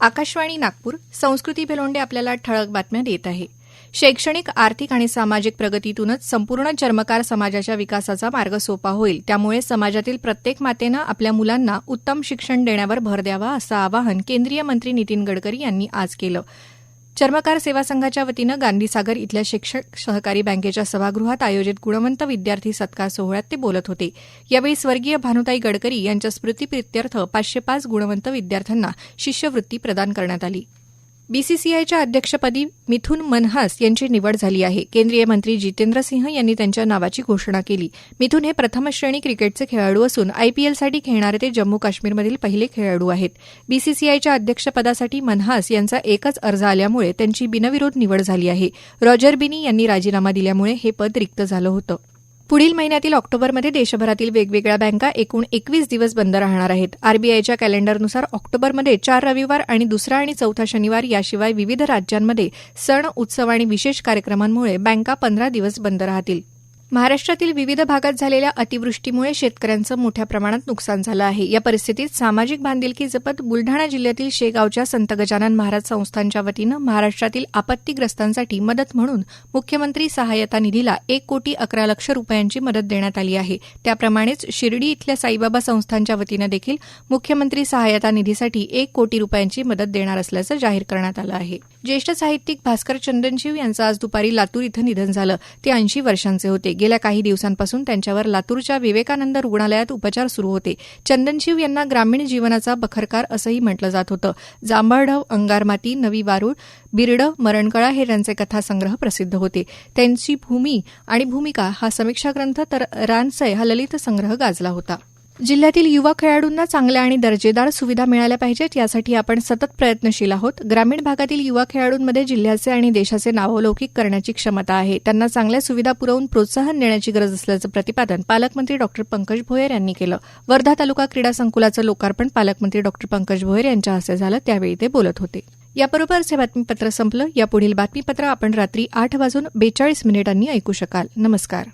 आकाशवाणी नागपूर संस्कृती भेलोंडे आपल्याला ठळक बातम्या देत आहे. शैक्षणिक आर्थिक आणि सामाजिक प्रगतीतूनच संपूर्ण चर्मकार समाजाच्या विकासाचा मार्ग सोपा होईल. त्यामुळे समाजातील प्रत्येक मातेनं आपल्या मुलांना उत्तम शिक्षण देण्यावर भर द्यावा असं आवाहन केंद्रीय मंत्री नितीन गडकरी यांनी आज केलं. चर्मकार सेवा संघाच्या वतीनं गांधीसागर इथल्या शिक्षक सहकारी बँकेच्या सभागृहात आयोजित गुणवंत विद्यार्थी सत्कार सोहळ्यात ते बोलत होते. यावेळी स्वर्गीय भानुताई गडकरी यांच्या स्मृतीप्रित्यर्थ पाचशे पाच गुणवंत विद्यार्थ्यांना शिष्यवृत्ती प्रदान करण्यात आली. बीसीसीआयच्या अध्यक्षपदी मिथुन मनहास यांची निवड झाली आहे. केंद्रीय मंत्री जितेंद्र सिंह यांनी त्यांच्या नावाची घोषणा केली. मिथुन हे प्रथम श्रेणी क्रिकेटचे खेळाडू असून आयपीएलसाठी खेळणारे ते जम्मू काश्मीरमधील पहिले खेळाडू आहेत. बीसीसीआयच्या अध्यक्षपदासाठी मनहास यांचा एकच अर्ज आल्यामुळे त्यांची बिनविरोध निवड झाली आहे. रॉजर बिनी यांनी राजीनामा दिल्यामुळे हे पद रिक्त झालं होतं. पुढील महिन्यातील ऑक्टोबरमध्ये देशभरातील वेगवेगळ्या बँका एकूण एकवीस दिवस बंद राहणार आहेत. आरबीआयच्या कॅलेंडरनुसार ऑक्टोबरमध्ये चार रविवार आणि दुसरा आणि चौथा शनिवार याशिवाय विविध राज्यांमध्ये सण उत्सव आणि विशेष कार्यक्रमांमुळे बँका पंधरा दिवस बंद राहतील. महाराष्ट्रातील विविध भागात झालेल्या अतिवृष्टीमुळे शेतकऱ्यांचं मोठ्या प्रमाणात नुकसान झालं आहे. या परिस्थितीत सामाजिक बांधिलकी जपत बुलढाणा जिल्ह्यातील शेगावच्या संत गजानन महाराज संस्थांच्या वतीनं महाराष्ट्रातील आपत्तीग्रस्तांसाठी मदत म्हणून मुख्यमंत्री सहाय्यता निधीला एक कोटी अकरा लक्ष रुपयांची मदत देण्यात आली आहे. त्याप्रमाणेच शिर्डी इथल्या साईबाबा संस्थांच्या वतीनं देखील मुख्यमंत्री सहाय्यता निधीसाठी एक कोटी रुपयांची मदत देणार असल्याचं जाहीर करण्यात आलं आहे. ज्येष्ठ साहित्यिक भास्कर चंदनशिव यांचं आज दुपारी लातूर इथं निधन झालं. ते ऐंशी वर्षांचे होते. गेल्या काही दिवसांपासून त्यांच्यावर लातूरच्या विवेकानंद रुग्णालयात उपचार सुरू होते. चंदनशिव यांना ग्रामीण जीवनाचा बखरकार असंही म्हटलं जात होतं. जांभळढव अंगारमाती नवी वारूळ बिरडं मरणकळा हे त्यांचे कथासंग्रह प्रसिद्ध होते. त्यांची भूमी आणि भूमिका हा समीक्षा ग्रंथ तर रानसय हा ललित संग्रह गाजला होता. जिल्ह्यातील युवा खेळाडूंना चांगल्या आणि दर्जेदार सुविधा मिळाल्या पाहिजेत यासाठी आपण सतत प्रयत्नशील आहोत. ग्रामीण भागातील युवा खेळाडूंमध्ये जिल्ह्याचे आणि देशाचे नावलौकिक करण्याची क्षमता आहे. त्यांना चांगल्या सुविधा पुरवून प्रोत्साहन देण्याची गरज असल्याचं प्रतिपादन पालकमंत्री डॉक्टर पंकज भोयर यांनी केलं. वर्धा तालुका क्रीडा संकुलाचं लोकार्पण पालकमंत्री डॉक्टर पंकज भोयर यांच्या हस्ते झालं. त्यावेळी ते बोलत होते. याबरोबरच हे बातमीपत्र संपलं. यापुढील बातमीपत्र आपण रात्री आठ वाजून बेचाळीस मिनिटांनी ऐकू शकाल. नमस्कार.